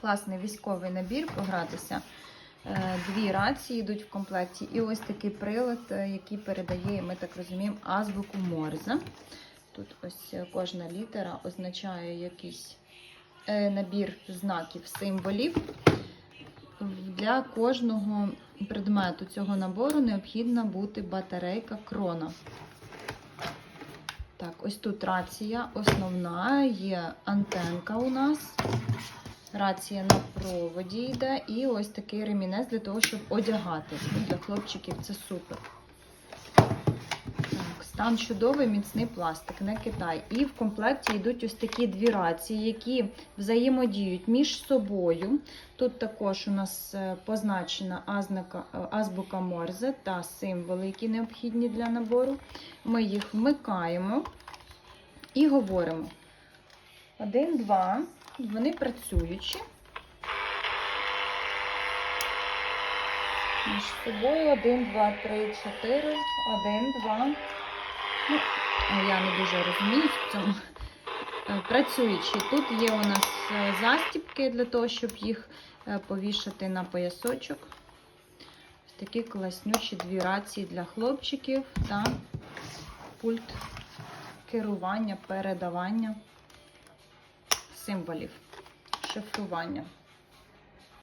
Класний військовий набір, погратися. Е, Дві рації йдуть в комплекті. І ось такий прилад, е, який передає, ми так розуміємо, азбуку Морзе. Тут ось кожна літера означає якийсь е, набір знаків, символів. Для кожного предмету цього набору необхідна бути батарейка крона. Так, ось тут рація основна, є антенка у нас. Рація на проводі йде, і ось такий ремінець для того, щоб одягати. Для хлопчиків це супер. Так, стан чудовий, міцний пластик, не Китай. І в комплекті йдуть ось такі дві рації, які взаємодіють між собою. Тут також у нас е, позначена азнака, е, азбука Морзе та символи, які необхідні для набору. Ми їх вмикаємо і говоримо. Один, два. Вони працюючі. Між собою один, два, три, чотири. Один, два. Ну, я не дуже розумію в цьому. Е, Працюючі. Тут є у нас е, застіпки для того, щоб їх е, повішати на поясочок. Ось такі класнючі дві рації для хлопчиків та пульт керування, передавання символів, шифрування.